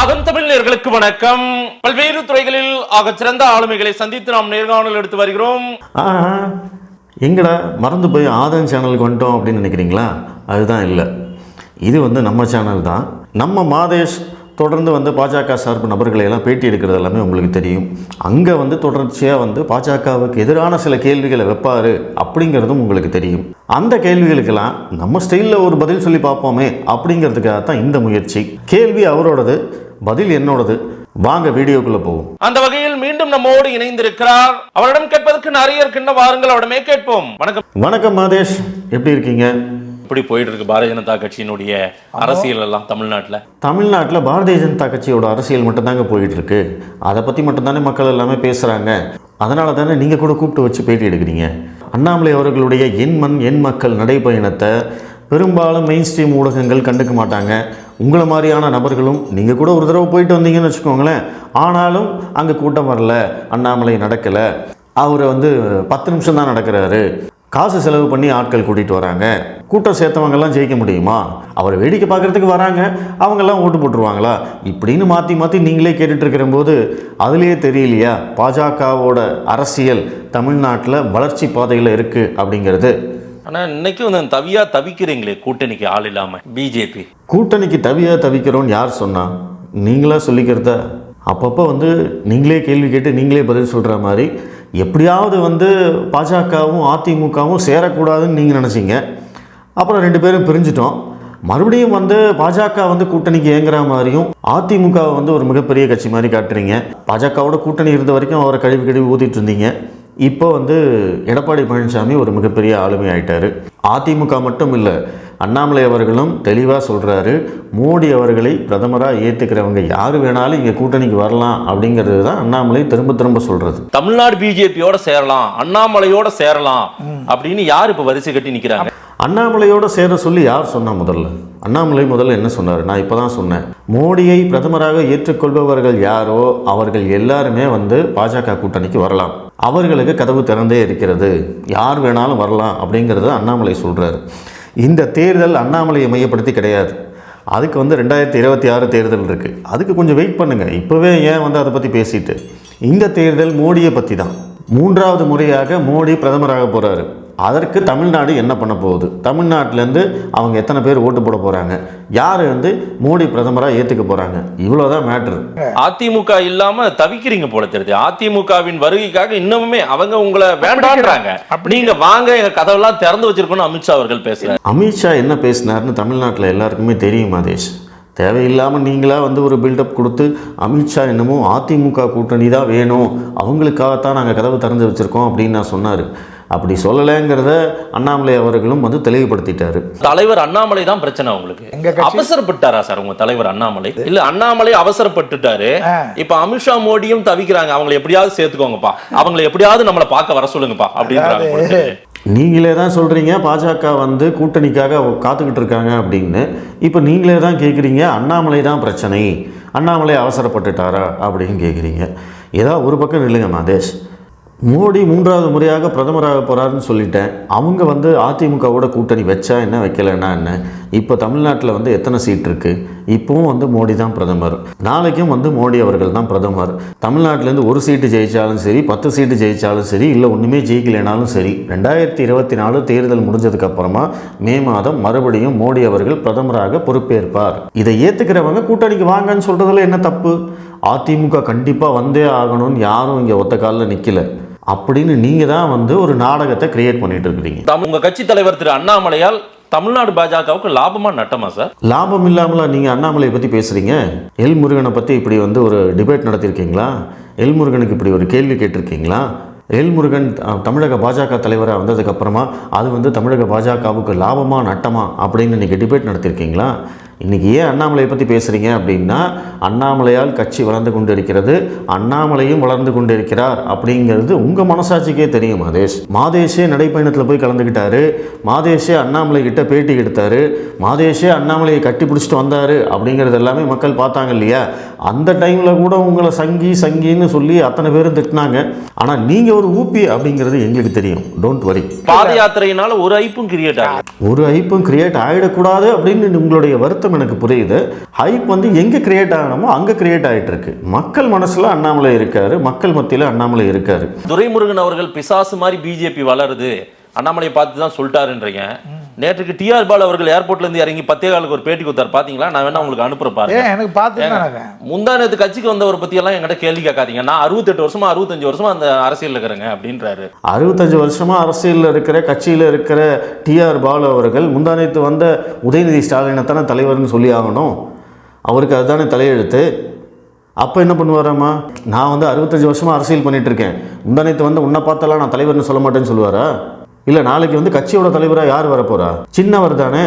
ஆகம் தமிழ் நேர்களுக்கு வணக்கம். பல்வேறு துறைகளில் ஆக சிறந்த ஆளுமைகளை சந்தித்து நாம் நேர்காணல் எடுத்து வருகிறோம். எங்கடா மறந்து போய் ஆதன் சேனலுக்கு வந்துட்டோம் அப்படின்னு நினைக்கிறீங்களா? அதுதான் இல்லை. இது வந்து நம்ம சேனல் தான். நம்ம மாதேஷ் தொடர்ந்து வந்து பாஜக சார்பு நபர்களை எல்லாம் பேட்டி எடுக்கிறது எல்லாமே உங்களுக்கு தெரியும். அங்கே வந்து தொடர்ச்சியாக வந்து பாஜகவுக்கு எதிரான சில கேள்விகளை வைப்பார் அப்படிங்கிறதும் உங்களுக்கு தெரியும். அந்த கேள்விகளுக்கெல்லாம் நம்ம ஸ்டைலில் ஒரு பதில் சொல்லி பார்ப்போமே அப்படிங்கிறதுக்காக தான் இந்த முயற்சி. கேள்வி அவரோடது. பதில் என்னோடது? வாங்க வீடியோக்குள்ளே போவோம். அந்த வகையில் மீண்டும் நம்மோடு இணைந்திருக்கிறார். அவரிடம் கேட்பதற்கு நிறைய இருக்கின்ற வாருங்கள் அவரிடமே கேட்போம். வணக்கம். வணக்கம் மாதேஷ் எப்படி இருக்கீங்க? எப்படி போயிட்டு இருக்கு பாரதிய ஜனதா கட்சியினுடைய அரசியல் எல்லாம் தமிழ்நாட்டுல. தமிழ்நாட்டில் பாரதிய ஜனதா கட்சியோட அரசியல் மட்டும்தாங்க போயிட்டு இருக்கு அதை பற்றி மட்டும்தானே மக்கள் எல்லாமே பேசுகிறாங்க அதனால தானே நீங்கள் கூட கூப்பிட்டு வச்சு பேட்டி எடுக்கிறீங்க. அண்ணாமலை அவர்களுடைய எண் மண் எண் மக்கள் நடைப்பயணத்தை பெரும்பாலும் மெயின் ஸ்ட்ரீம் ஊடகங்கள் கண்டுக்க மாட்டாங்க. உங்களை மாதிரியான நபர்களும் நீங்கள் கூட ஒரு தடவை போயிட்டு வந்தீங்கன்னு வச்சுக்கோங்களேன். ஆனாலும் அங்கே கூட்டம் வரல அண்ணாமலை நடக்கலை. அவர் வந்து பத்து நிமிஷம் தான் நடக்கிறாரு. காசு செலவு பண்ணி ஆட்கள் கூட்டிகிட்டு வராங்க. கூட்டம் சேர்த்தவங்கெல்லாம் ஜெயிக்க முடியுமா? அவரை வேடிக்கை பார்க்குறதுக்கு வராங்க. அவங்கெல்லாம் ஓட்டு போட்டுருவாங்களா? இப்படின்னு மாற்றி மாற்றி நீங்களே கேட்டுட்ருக்கிற போது அதுலேயே தெரியலையா? பாஜகவோட அரசியல் தமிழ்நாட்டில் வளர்ச்சி பாதையில் இருக்குது அப்படிங்கிறது. ஆனா இன்னைக்கு வந்து தவியா தவிக்கிறீங்களே கூட்டணிக்கு ஆள் இல்லாம பிஜேபி கூட்டணிக்கு தவியாக தவிக்கிறோன்னு யார் சொன்னா? நீங்களா சொல்லிக்கிறத. அப்பப்போ வந்து நீங்களே கேள்வி கேட்டு நீங்களே பதில் சொல்கிற மாதிரி எப்படியாவது வந்து பாஜகவும் அதிமுகவும் சேரக்கூடாதுன்னு நீங்கள் நினச்சிங்க. அப்புறம் ரெண்டு பேரும் பிரிஞ்சிட்டோம். மறுபடியும் வந்து பாஜக வந்து கூட்டணிக்கு ஏங்குற மாதிரியும் அதிமுகவை வந்து ஒரு மிகப்பெரிய கட்சி மாதிரி காட்டுறீங்க. பாஜகவோட கூட்டணி இருந்த வரைக்கும் அவரை கழுவி கழுவி ஊற்றிட்டு இருந்தீங்க. இப்போ வந்து எடப்பாடி பழனிசாமி ஒரு மிகப்பெரிய ஆளுமை ஆயிட்டாரு அதிமுக மட்டும் இல்லை அண்ணாமலை அவர்களும் தெளிவாக சொல்கிறாரு மோடி அவர்களை பிரதமராக ஏற்றுக்கிறவங்க யார் வேணாலும் இங்கே கூட்டணிக்கு வரலாம் அப்படிங்கிறது தான் அண்ணாமலை திரும்ப திரும்ப சொல்கிறது தமிழ்நாடு பிஜேபியோட சேரலாம் அண்ணாமலையோட சேரலாம் அப்படின்னு யார் இப்ப வரிசை கட்டி நிக்கிறாங்க? அண்ணாமலையோட சேர சொல்லி யார் சொன்னா முதல்ல? அண்ணாமலை முதல்ல என்ன சொன்னார்? நான் இப்போ தான் சொன்னேன். மோடியை பிரதமராக ஏற்றுக்கொள்பவர்கள் யாரோ அவர்கள் எல்லாருமே வந்து பாஜக கூட்டணிக்கு வரலாம். அவர்களுக்கு கதவு திறந்தே இருக்கிறது. யார் வேணாலும் வரலாம் அப்படிங்கிறத அண்ணாமலை சொல்கிறார் இந்த தேர்தல் அண்ணாமலையை மையப்படுத்தி கிடையாது. அதுக்கு வந்து ரெண்டாயிரத்தி இருபத்தி ஆறு தேர்தல் இருக்குது அதுக்கு கொஞ்சம் வெயிட் பண்ணுங்கள் இப்போவே ஏன் வந்து அதை பற்றி பேசிட்டு? இந்த தேர்தல் மோடியை பற்றி தான் மூன்றாவது முறையாக மோடி பிரதமராக போகிறாரு அதற்கு தமிழ்நாடு என்ன பண்ண போகுது? தமிழ்நாட்டிலேருந்து அவங்க எத்தனை பேர் ஓட்டு போட போகிறாங்க யார் வந்து மோடி பிரதமராக ஏற்றுக்க போகிறாங்க இவ்வளோதான் மேட்ரு அதிமுக இல்லாம தவிக்கிறீங்க போல தெரியுது. அதிமுகவின் வருகைக்காக இன்னமுமே அவங்க உங்களை வேண்டான்றாங்க. நீங்க வாங்க எங்க கதவெல்லாம் திறந்து வச்சிருக்கோம்னு அமித்ஷா அவர்கள் பேசுறாரு. அமித்ஷா என்ன பேசினார்னு தமிழ்நாட்டில் எல்லாருக்குமே தெரியும் மாதேஷ் தேவையில்லாமல் நீங்களாக வந்து ஒரு பில்டப் கொடுத்து அமித்ஷா என்னமோ அதிமுக கூட்டணி தான் வேணும். அவங்களுக்காகத்தான் நாங்கள் கதவு திறந்து வச்சுருக்கோம் அப்படின்னு நான் சொன்னார். அப்படி சொல்லலைங்கிறத அண்ணாமலை அவர்களும் வந்து தெளிவுபடுத்திட்டாரு. தலைவர் அண்ணாமலை தான் பிரச்சனை உங்களுக்கு. அவசரப்பட்டாரா சார் உங்க தலைவர் அண்ணாமலை? இல்ல அண்ணாமலை அவசரப்பட்டுட்டாரு. இப்ப அமித்ஷா மோடியும் தவிக்கிறாங்க. அவங்களை எப்படியாவது சேர்த்துக்கோங்கப்பா. அவங்களை எப்படியாவது நம்மள பார்க்க வர சொல்லுங்கப்பா அப்படின்றாங்க. நீங்களே தான் சொல்கிறீங்க பாஜக வந்து கூட்டணிக்காக காத்துக்கிட்டு இருக்காங்க அப்படின்னு. இப்போ நீங்களே தான் கேட்குறீங்க அண்ணாமலை தான் பிரச்சனை. அண்ணாமலை அவசரப்பட்டுட்டாரா அப்படின்னு கேட்குறீங்க ஏதாவது ஒரு பக்கம் நில்லுங்க மாதேஷ் மோடி மூன்றாவது முறையாக பிரதமராக போகிறாருன்னு சொல்லிட்டேன். அவங்க வந்து அதிமுகவோட கூட்டணி வச்சா என்ன வைக்கலைன்னா என்ன? இப்போ தமிழ்நாட்டில் வந்து எத்தனை சீட் இருக்குது இப்போவும் வந்து மோடி தான் பிரதமர். நாளைக்கும் வந்து மோடி அவர்கள் தான் பிரதமர். தமிழ்நாட்டிலேருந்து ஒரு சீட்டு ஜெயித்தாலும் சரி பத்து சீட்டு ஜெயித்தாலும் சரி இல்லை ஒன்றுமே ஜெயிக்கலைனாலும் சரி ரெண்டாயிரத்தி இருபத்தி நாலு தேர்தல் முடிஞ்சதுக்கப்புறமா மே மாதம் மறுபடியும் மோடி அவர்கள் பிரதமராக பொறுப்பேற்பார். இதை ஏற்றுக்கிறவங்க கூட்டணிக்கு வாங்கன்னு சொல்கிறதுல என்ன தப்பு? அதிமுக கண்டிப்பாக வந்தே ஆகணும்னு யாரும் இங்கே ஒத்த காலில் நிற்கலை அப்படின்னு நீங்கள் தான் வந்து ஒரு நாடகத்தை கிரியேட் பண்ணிட்டு இருக்கிறீங்க. தம்- உங்க கட்சி தலைவர் திரு அண்ணாமலையால் தமிழ்நாடு பாஜகவுக்கு லாபமா நட்டமா சார் லாபம் இல்லாமல நீங்கள் அண்ணாமலையை பற்றி பேசுகிறீங்க எல் முருகனை பற்றி இப்படி வந்து ஒரு டிபேட் நடத்தியிருக்கீங்களா? எல் முருகனுக்கு இப்படி ஒரு கேள்வி கேட்டிருக்கீங்களா? எல் முருகன் தமிழக பாஜக தலைவராக வந்ததுக்கப்புறமா அது வந்து தமிழக பாஜகவுக்கு லாபமா நட்டமா அப்படின்னு இன்றைக்கி டிபேட் நடத்தியிருக்கீங்களா? இன்றைக்கி ஏன் அண்ணாமலையை பற்றி பேசுகிறீங்க அப்படின்னா அண்ணாமலையால் கட்சி வளர்ந்து கொண்டு இருக்கிறது அண்ணாமலையும் வளர்ந்து கொண்டு இருக்கிறார் அப்படிங்கிறது உங்கள் மனசாட்சிக்கே தெரியும் மாதேஷ். மாதேஷே நடைப்பயணத்தில் போய் கலந்துக்கிட்டாரு மாதேஷே அண்ணாமலை கிட்ட பேட்டி எடுத்தாரு மாதேஷே அண்ணாமலையை கட்டி பிடிச்சிட்டு வந்தார் அப்படிங்கிறது எல்லாமே மக்கள் பார்த்தாங்க இல்லையா? அந்த டைமில் கூட உங்களை சங்கி சங்கின்னு சொல்லி அத்தனை பேரும் திட்டினாங்க. ஆனால் நீங்கள் ஒரு ஊப்பி அப்படிங்கிறது எங்களுக்கு தெரியும். டோன்ட் வரி பாத யாத்திரையினால ஒரு ஐப்பும் கிரியேட் ஆகும் ஒரு ஐப்பும் கிரியேட் ஆகிடக்கூடாது அப்படின்னு உங்களுடைய வருத்தம் வருத்தம் எனக்கு புரியுது. ஹைப் வந்து எங்கே கிரியேட் ஆகணுமோ அங்கே கிரியேட் ஆகிட்டு இருக்கு மக்கள் மனசில் அண்ணாமலை இருக்காரு மக்கள் மத்தியில் அண்ணாமலை இருக்காரு. துரைமுருகன் அவர்கள் பிசாசு மாதிரி பிஜேபி வளருது. அண்ணாமலையை பார்த்து தான் சொல்லிட்டாருன்றீங்க நேற்றுக்கு டிஆர் பால் அவர்கள் ஏர்போர்ட்ல இருந்து இறங்கி பத்தே காலுக்கு ஒரு பேட்டி கொடுத்தாரு. பாத்தீங்களா? நான் வேணா உங்களுக்கு அனுப்புற பாருங்க. எனக்கு பார்த்துட்டு முந்தா நேத்து கட்சிக்கு வந்தவரை பத்தி எல்லாம் என்கிட்ட கேள்வி கேட்காதீங்க. நான் அறுபத்தெட்டு வருஷமா அறுபத்தஞ்சு வருஷமா அந்த அரசியல் இருக்கிறேங்க அப்படின்றாரு. அறுபத்தஞ்சு வருஷமா அரசியலில் இருக்கிற கட்சியில் இருக்கிற டிஆர் பாலு அவர்கள் முந்தானத்து வந்த உதயநிதி ஸ்டாலினை தானே தலைவர்னு சொல்லி ஆகணும். அவருக்கு அதுதானே தலையெழுத்து. அப்போ என்ன பண்ணுவாராம்மா? நான் வந்து அறுபத்தஞ்சு வருஷமா அரசியல் பண்ணிட்டு இருக்கேன். முந்தானத்து வந்து உன்னை பார்த்தாலாம் நான் தலைவர்னு சொல்ல மாட்டேன்னு சொல்லுவாரா? இல்லை நாளைக்கு வந்து கட்சியோட தலைவராக யார் வரப்போறா? சின்னவர் தானே.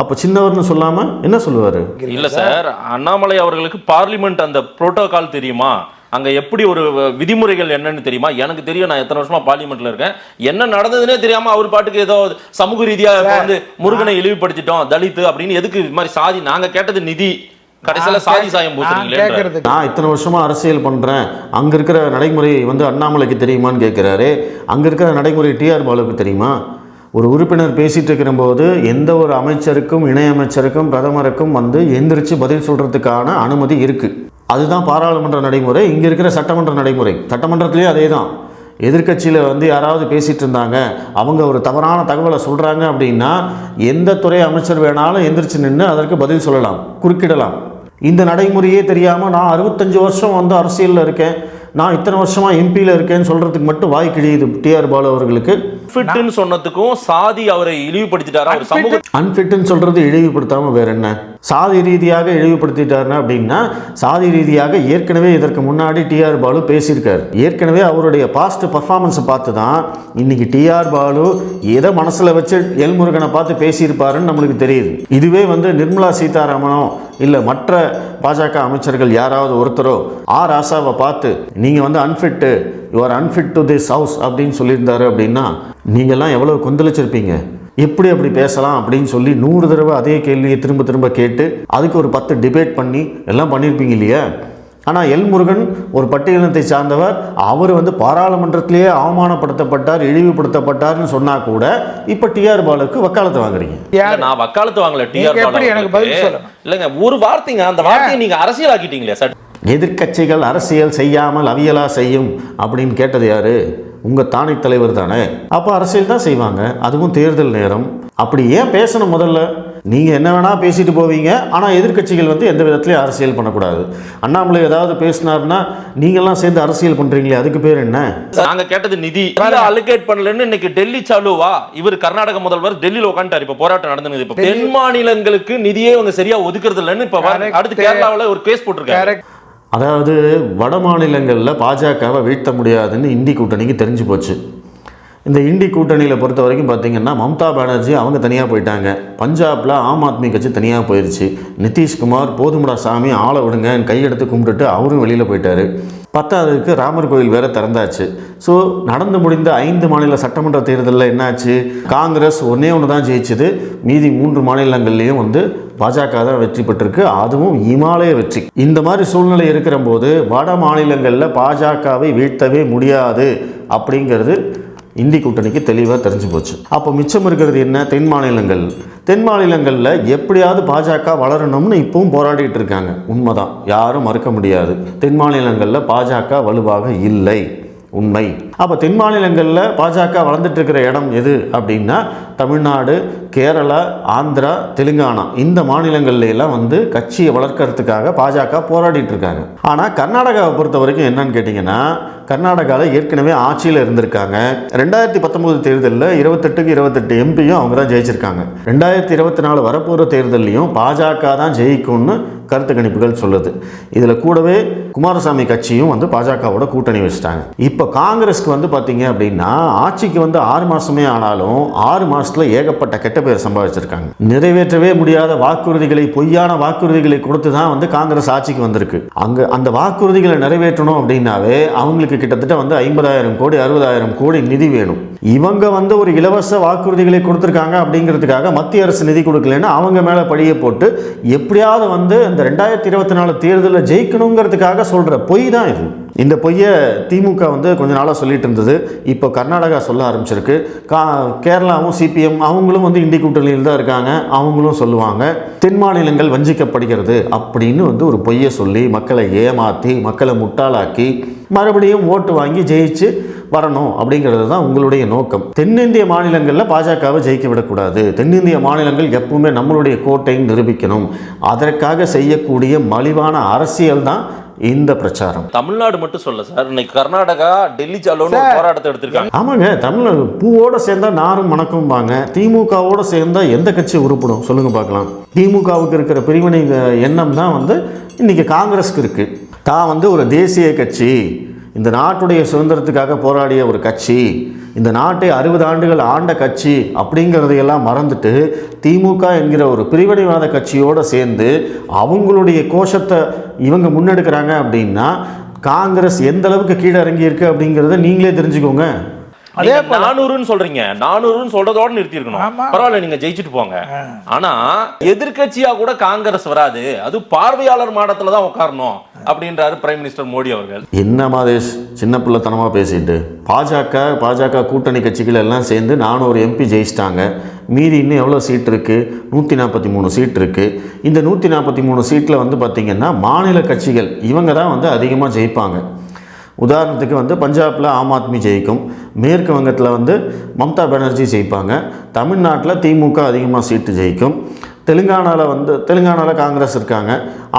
அப்போ சின்னவர்னு சொல்லாமல் என்ன சொல்லுவார்? இல்ல சார் அண்ணாமலை அவர்களுக்கு பார்லிமெண்ட் அந்த புரோட்டோகால் தெரியுமா? அங்க எப்படி ஒரு விதிமுறைகள் என்னன்னு தெரியுமா? எனக்கு தெரியும் நான் எத்தனை வருஷமா பார்லிமெண்ட்ல இருக்கேன். என்ன நடந்ததுன்னே தெரியாம அவர் பாட்டுக்கு ஏதோ சமூக ரீதியா இப்ப வந்து முருகனை இழிவுபடுத்திட்டோம் தலித்து அப்படின்னு எதுக்கு இது மாதிரி சாதி? நாங்க கேட்டது நிதி. கடைசியில சாதி சாயம் பூசுறீங்களே கேட்கறதுக்கு நான் இத்தனை வருஷமா அரசியல் பண்றேன். அங்க இருக்கிற நடைமுறை வந்து அண்ணாமலைக்கு தெரியுமான்னு கேட்கிறாரு அங்க இருக்கிற நடைமுறை டிஆர் பாலுக்கு தெரியுமா? ஒரு உறுப்பினர் பேசிட்டு இருக்கிறபோது எந்த ஒரு அமைச்சருக்கும் இணையமைச்சருக்கும் பிரதமருக்கும் வந்து எந்திரிச்சு பதில் சொல்றதுக்கான அனுமதி இருக்கு. அதுதான் பாராளுமன்ற நடைமுறை. இங்க இருக்கிற சட்டமன்ற நடைமுறை. சட்டமன்றத்திலேயே அதே தான் எதிர்க்கட்சியில் வந்து யாராவது பேசிட்டு இருந்தாங்க. அவங்க ஒரு தவறான தகவலை சொல்கிறாங்க அப்படின்னா எந்த துறை அமைச்சர் வேணாலும் எந்திரிச்சு நின்று அதற்கு பதில் சொல்லலாம் குறுக்கிடலாம். இந்த நடைமுறையே தெரியாமல் நான் அறுபத்தஞ்சு வருஷம் வந்து அரசியலில் இருக்கேன். நான் இத்தனை வருஷமாக எம்பியில் இருக்கேன்னு சொல்கிறதுக்கு மட்டும் வாய் கிழியுது டிஆர் பாலு அவர்களுக்கு. ஃபிட்னு சொன்னதுக்கும் சாதி அவரை இழிவுபடுத்திட்டாரா? ஒரு சமூக அன்ஃபிட்டுன்னு சொல்கிறது இழிவுபடுத்தாமல் வேற என்ன? சாதி ரீதியாக இழிவுபடுத்திட்டாருன்னா அப்படின்னா சாதி ரீதியாக ஏற்கனவே இதற்கு முன்னாடி டிஆர் பாலு பேசியிருக்காரு. ஏற்கனவே அவருடைய பாஸ்ட் பர்ஃபார்மன்ஸை பார்த்து தான் இன்னைக்கு டிஆர் பாலு எதை மனசில் வச்சு எல்முருகனை பார்த்து பேசியிருப்பாருன்னு நம்மளுக்கு தெரியுது. இதுவே வந்து நிர்மலா சீதாராமனோ இல்லை மற்ற பாஜக அமைச்சர்கள் யாராவது ஒருத்தரோ ஆ ராசாவை பார்த்து நீங்கள் வந்து unfit your unfit to this house அப்படின்னு சொல்லியிருந்தாரு அப்படின்னா நீங்கள்லாம் எவ்வளோ கொந்தளிச்சிருப்பீங்க? எப்படி அப்படி பேசலாம்? அப்படின்னு சொல்லி நூறு தடவை அதே கேள்வியை திரும்ப திரும்ப கேட்டு அதுக்கு ஒரு பத்து டிபேட் பண்ணி எல்லாம் பண்ணியிருப்பீங்க இல்லையா? ஆனால் எல் முருகன் ஒரு பட்டியலினத்தை சார்ந்தவர். அவர் வந்து பாராளுமன்றத்திலேயே அவமானப்படுத்தப்பட்டார் இழிவுபடுத்தப்பட்டார்னு சொன்னா கூட இப்போ டிஆர் பாலுக்கு வக்காலத்து வாங்குறீங்க. நான் வக்காலத்து வாங்கல டிஆர் எப்படி எனக்கு? இல்லங்க ஒரு வார்த்தைங்க அந்த வார்த்தையை நீங்க அரசியலாக்கிட்டீங்களே சார் எதிர்க்கட்சிகள் அரசியல் செய்யாமல் அவியலா செய்யும் அப்படின்னு கேட்டது யாரு? உங்க தானை தலைவர் தானே. அப்போ அரசியல் தான் செய்வாங்க அதுவும் தேர்தல் நேரம். அப்படி ஏன் பேசணும் முதல்ல? நீங்க என்ன வேணா பேசிட்டு போவீங்க. ஆனா எதிர்க்கட்சிகள் வந்து எந்த விதத்துலயும் அரசியல் பண்ணக்கூடாது. அண்ணாமலை ஏதாவது பேசினாருன்னா நீங்கெல்லாம் சேர்ந்து அரசியல் பண்றீங்களே அதுக்கு பேர் என்ன? நாங்க கேட்டது நிதி. அலோகேட் பண்ணலன்னு இன்னைக்கு டெல்லி சாலுவா இவர் கர்நாடக முதல்வர் டெல்லியில உட்காந்துட்டாரு இப்ப போராட்டம் நடந்தது இப்ப தென் மாநிலங்களுக்கு நிதியே இவங்க சரியா ஒதுக்குறது இல்லைன்னு இப்ப. அடுத்து கேரளாவுல ஒரு கேஸ் போட்டிருக்காரு. அதாவது வட மாநிலங்களில் பாஜகவை வீழ்த்த முடியாதுன்னு இந்தி கூட்டணிக்கு தெரிஞ்சு போச்சு. இந்த இண்டி கூட்டணியில் பொறுத்த வரைக்கும் பார்த்தீங்கன்னா மம்தா பானர்ஜி அவங்க தனியாக போயிட்டாங்க. பஞ்சாபில் ஆம் ஆத்மி கட்சி தனியாக போயிடுச்சு நிதிஷ்குமார் போதுமுடா சாமி ஆளை விடுங்க கையெடுத்து கும்பிட்டுட்டு அவரும் வெளியில் போயிட்டார். பத்தாவதுக்கு ராமர் கோயில் வேற திறந்தாச்சு. ஸோ நடந்து முடிந்த ஐந்து மாநில சட்டமன்ற தேர்தலில் என்னாச்சு? காங்கிரஸ் ஒன்றே ஒன்று தான் ஜெயிச்சது. மீதி மூன்று மாநிலங்கள்லேயும் வந்து பாஜக தான் வெற்றி பெற்றிருக்கு. அதுவும் இமாலய வெற்றி. இந்த மாதிரி சூழ்நிலை இருக்கிற போது வட மாநிலங்களில் பாஜகவை வீழ்த்தவே முடியாது அப்படிங்கிறது இந்தி கூட்டணிக்கு தெளிவாக தெரிஞ்சு போச்சு. அப்போ மிச்சம் இருக்கிறது என்ன? தென் மாநிலங்கள். தென் மாநிலங்களில் எப்படியாவது பாஜக வளரணும்னு இப்பவும் போராடிட்டு இருக்காங்க. உண்மைதான். யாரும் மறுக்க முடியாது. தென் மாநிலங்களில் பாஜக வலுவாக இல்லை. உண்மை. அப்போ தென் மாநிலங்களில் பாஜக வளர்ந்துட்டு இருக்கிற இடம் எது அப்படின்னா தமிழ்நாடு கேரளா ஆந்திரா தெலுங்கானா. இந்த மாநிலங்கள்லாம் வந்து கட்சியை வளர்க்கறதுக்காக பாஜக போராடிட்டு இருக்காங்க. ஆனால் கர்நாடகாவை பொறுத்த வரைக்கும் என்னன்னு கேட்டிங்கன்னா கர்நாடகாவில் ஏற்கனவே ஆட்சியில் இருந்திருக்காங்க. ரெண்டாயிரத்தி பத்தொம்போது தேர்தலில் இருபத்தெட்டுக்கு இருபத்தெட்டு எம்பியும் அவங்க தான் ஜெயிச்சிருக்காங்க. ரெண்டாயிரத்தி இருபத்தி நாலு வரப்போகிற தேர்தல்லையும் பாஜக தான் ஜெயிக்கும்னு கருத்து கணிப்புகள் சொல்லுது. இதில் கூடவே குமாரசாமி கட்சியும் வந்து பாஜகவோட கூட்டணி வச்சுட்டாங்க. இப்போ காங்கிரஸ் காங்கிரஸ்க்கு வந்து பார்த்தீங்க அப்படின்னா ஆட்சிக்கு வந்து ஆறு மாதமே ஆனாலும் ஆறு மாதத்தில் ஏகப்பட்ட கெட்ட பேர் சம்பாதிச்சிருக்காங்க. நிறைவேற்றவே முடியாத வாக்குறுதிகளை பொய்யான வாக்குறுதிகளை கொடுத்து தான் வந்து காங்கிரஸ் ஆட்சிக்கு வந்திருக்கு. அங்கே அந்த வாக்குறுதிகளை நிறைவேற்றணும் அப்படின்னாவே அவங்களுக்கு கிட்டத்தட்ட வந்து ஐம்பதாயிரம் கோடி அறுபதாயிரம் கோடி நிதி வேணும். இவங்க வந்து ஒரு இலவச வாக்குறுதிகளை கொடுத்துருக்காங்க அப்படிங்கிறதுக்காக மத்திய அரசு நிதி கொடுக்கலன்னா அவங்க மேலே பழியை போட்டு எப்படியாவது வந்து இந்த ரெண்டாயிரத்தி இருபத்தி நாலு தேர்தலில் ஜெயிக்கணுங்கிறதுக்காக சொல்கிற பொய் தான் இது. இந்த பொய்யை திமுக வந்து கொஞ்ச நாளாக சொல்லிட்டு இருந்தது இப்போ கர்நாடகா சொல்ல ஆரம்பிச்சிருக்கு. கா கேரளாவும் சிபிஎம் அவங்களும் வந்து இந்தி கூட்டணியில் தான் இருக்காங்க. அவங்களும் சொல்லுவாங்க தென் மாநிலங்கள் வஞ்சிக்கப்படுகிறது அப்படின்னு வந்து ஒரு பொய்யை சொல்லி மக்களை ஏமாற்றி மக்களை முட்டாளாக்கி மறுபடியும் ஓட்டு வாங்கி ஜெயிச்சு வரணும் அப்படிங்கிறது தான் உங்களுடைய நோக்கம். தென்னிந்திய மாநிலங்களில் பாஜகவை ஜெயிக்க விடக்கூடாது. தென்னிந்திய மாநிலங்கள் எப்பவுமே நம்மளுடைய கோட்டையும் நிரூபிக்கணும். அதற்காக செய்யக்கூடிய மலிவான அரசியல் தான் இந்த பிரச்சாரம். தமிழ்நாடு மட்டும் சொல்ல சார். இன்னைக்கு கர்நாடகா டெல்லி சாலோன்னு போராட்டத்தை எடுத்திருக்காங்க. ஆமாங்க தமிழ் பூவோட சேர்ந்தா நாரும் மணக்கும்பாங்க திமுகவோட சேர்ந்தா எந்த கட்சி உருப்படும்? சொல்லுங்க பார்க்கலாம். திமுகவுக்கு இருக்கிற பிரிவினை எண்ணம் தான் வந்து இன்னைக்கு காங்கிரஸ்க்கு இருக்கு. தான் வந்து ஒரு தேசிய கட்சி. இந்த நாட்டுடைய சுதந்திரத்துக்காக போராடிய ஒரு கட்சி இந்த நாட்டை அறுபது ஆண்டுகள் ஆண்ட கட்சி அப்படிங்கிறதையெல்லாம் மறந்துட்டு திமுக என்கிற ஒரு பிரிவினைவாத கட்சியோடு சேர்ந்து அவங்களுடைய கோஷத்தை இவங்க முன்னெடுக்கிறாங்க அப்படின்னா காங்கிரஸ் எந்த அளவுக்கு கீழே இறங்கியிருக்கு அப்படிங்கிறத நீங்களே தெரிஞ்சுக்கோங்க. அதே நானூறுன்னு சொல்றீங்க. நானூறுன்னு சொல்றதோட நிறுத்தி இருக்கணும். பரவாயில்ல நீங்க ஜெயிச்சுட்டு போங்க. ஆனா எதிர்க்கட்சியா கூட காங்கிரஸ் வராது. அது பார்வையாளர் மாடத்துல தான் உட்காரணும் அப்படின்றாரு பிரைம் மினிஸ்டர் மோடி அவர்கள். என்ன மாதேஷ் சின்ன பிள்ளைத்தனமாக பேசிட்டு பாஜக பாஜக கூட்டணி கட்சிகள் எல்லாம் சேர்ந்து நானூறு எம்பி ஜெயிச்சிட்டாங்க. மீதி இன்னும் எவ்வளோ சீட் இருக்குது நூற்றி நாற்பத்தி மூணு சீட் இருக்குது இந்த நூற்றி நாற்பத்தி மூணு சீட்டில் வந்து பார்த்திங்கன்னா மாநில கட்சிகள் இவங்க தான் வந்து அதிகமாக ஜெயிப்பாங்க. உதாரணத்துக்கு வந்து பஞ்சாபில் ஆம் ஆத்மி ஜெயிக்கும். மேற்கு வங்கத்தில் வந்து மம்தா பானர்ஜி ஜெயிப்பாங்க. தமிழ்நாட்டில் திமுக அதிகமாக சீட்டு ஜெயிக்கும். தெலுங்கானாவில் வந்து தெலுங்கானாவில் காங்கிரஸ் இருக்காங்க.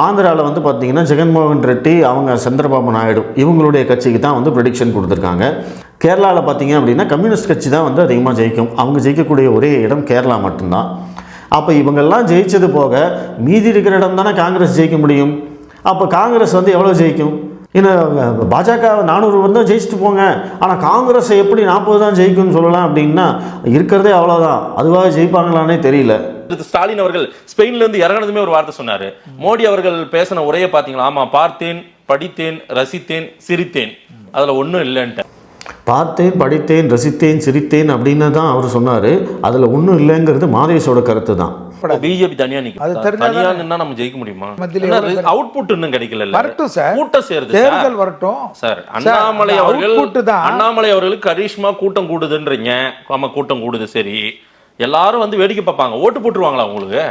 ஆந்திராவில் வந்து பார்த்திங்கன்னா ஜெகன்மோகன் ரெட்டி அவங்க சந்திரபாபு நாயுடு இவங்களுடைய கட்சிக்கு தான் வந்து ப்ரெடிக்ஷன் கொடுத்துருக்காங்க. கேரளாவில் பார்த்தீங்க அப்படின்னா கம்யூனிஸ்ட் கட்சி தான் வந்து அதிகமாக ஜெயிக்கும். அவங்க ஜெயிக்கக்கூடிய ஒரே இடம் கேரளா மட்டும்தான். அப்போ இவங்கெல்லாம் ஜெயிச்சது போக மீதி இருக்கிற இடம் தானே காங்கிரஸ் ஜெயிக்க முடியும்? அப்போ காங்கிரஸ் வந்து எவ்வளோ ஜெயிக்கும்? ஏன்னா பாஜக நானூறு வந்து ஜெயிச்சுட்டு போங்க. ஆனால் காங்கிரஸ் எப்படி நாற்பது தான் ஜெயிக்கும்னு சொல்லலாம் அப்படின்னா இருக்கிறதே அவ்வளோதான் அதுவாக ஜெயிப்பாங்களானே தெரியல. ஸ்டாலின் அவர்கள் ஸ்பெயின்ல இருந்து இறங்கினதுமே ஒரு வார்த்தை சொன்னாரு. மோடி அவர்கள் பேசின உரையை பாத்தீங்களா ஆமா பார்த்தேன் படித்தேன் ரசித்தேன் சிரித்தேன். அதுல ஒன்றும் இல்லைன்ட்டு. பார்த்தேன் படித்தேன் ரசித்தேன் சிரித்தேன் அப்படின்னு தான் அவர் சொன்னார். அதில் ஒன்றும் இல்லைங்கிறது மாதேஷோட கருத்து தான். பிஜேபி தனியா அது நிக்க தெரிஞ்சாதானே. தனியா நின்னா நம்ம ஜெயிக்க முடியுமா? அவுட்புட் இன்னும் கிடைக்கல வரட்டும் சார். கூட்டம் சேருது. தேர்தல் வரட்டும். சார் அண்ணாமலை அவர்கள் அவர்களுக்கு கரிஷ்மா கூட்டம் கூடுதுன்றீங்க. ஆமா கூட்டம் கூடுது சரி. எல்லாரும் வந்து வேடிக்கை பார்ப்பாங்க. ஓட்டு போட்டுருவாங்களா உங்களுக்கு?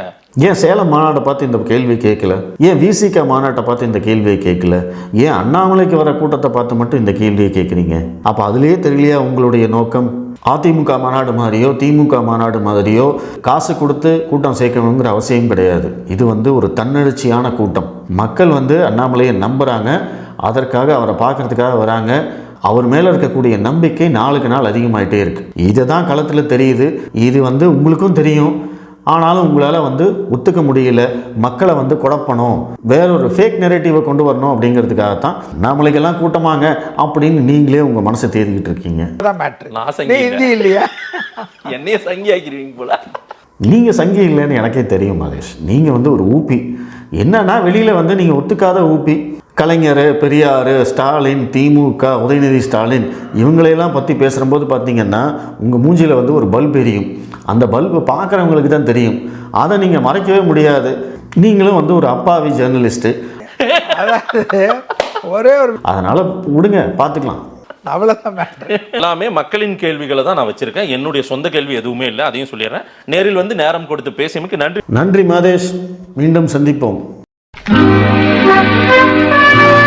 ஏன் சேலம் மாநாட்டை பார்த்து இந்த கேள்வி கேட்கல? ஏன் விசிக மாநாட்டை பார்த்து இந்த கேள்வியை கேட்கல? ஏன் அண்ணாமலைக்கு வர கூட்டத்தை பார்த்து மட்டும் இந்த கேள்வியை கேட்குறீங்க? அப்போ அதுலேயே தெரியலையா உங்களுடைய நோக்கம்? அதிமுக மாநாடு மாதிரியோ திமுக மாநாடு மாதிரியோ காசு கொடுத்து கூட்டம் சேர்க்கணுங்கிற அவசியம் கிடையாது. இது வந்து ஒரு தன்னெழுச்சியான கூட்டம். மக்கள் வந்து அண்ணாமலையை நம்புகிறாங்க அதற்காக அவரை பார்க்கறதுக்காக வராங்க. அவர் மேலே இருக்கக்கூடிய நம்பிக்கை நாளுக்கு நாள் அதிகமாயிட்டே இருக்கு. இதை தான் களத்தில் தெரியுது. இது வந்து உங்களுக்கும் தெரியும். ஆனாலும் உங்களால் வந்து ஒத்துக்க முடியல. மக்களை வந்து குழப்பணும். வேறொரு ஃபேக் நெரேட்டிவை கொண்டு வரணும் அப்படிங்கிறதுக்காகத்தான் நம்மளுக்கெல்லாம் கூட்டமாங்க அப்படின்னு நீங்களே உங்கள் மனசை தேடிக்கிட்டு இருக்கீங்க. இல்லையா? என்னைய சங்கி ஆக்கிடுவீங்க போல. நீங்கள் சங்கி இல்லைன்னு எனக்கே தெரியும் மகேஷ். நீங்கள் வந்து ஒரு ஊப்பி என்னன்னா வெளியில் வந்து நீங்கள் ஒத்துக்காத ஊப்பி கலைஞர் பெரியார் ஸ்டாலின் திமுக உதயநிதி ஸ்டாலின் இவங்களையெல்லாம் பற்றி பேசுகிறபோது பார்த்தீங்கன்னா உங்கள் மூஞ்சியில் வந்து ஒரு பல்ப் எரியும். அந்த பல்பு பார்க்குறவங்களுக்கு தான் தெரியும். அதை நீங்கள் மறைக்கவே முடியாது. நீங்களும் வந்து ஒரு அப்பாவி ஜேர்னலிஸ்ட்டு ஒரே ஒரு அதனால் விடுங்க பார்த்துக்கலாம் அவ்வளோதான் எல்லாமே மக்களின் கேள்விகளை தான் நான் வச்சிருக்கேன். என்னுடைய சொந்த கேள்வி எதுவுமே இல்லை அதையும் சொல்லிடுறேன். நேரில் வந்து நேரம் கொடுத்து பேசியமைக்கு நன்றி. நன்றி மாதேஷ். மீண்டும் சந்திப்போம். 呜。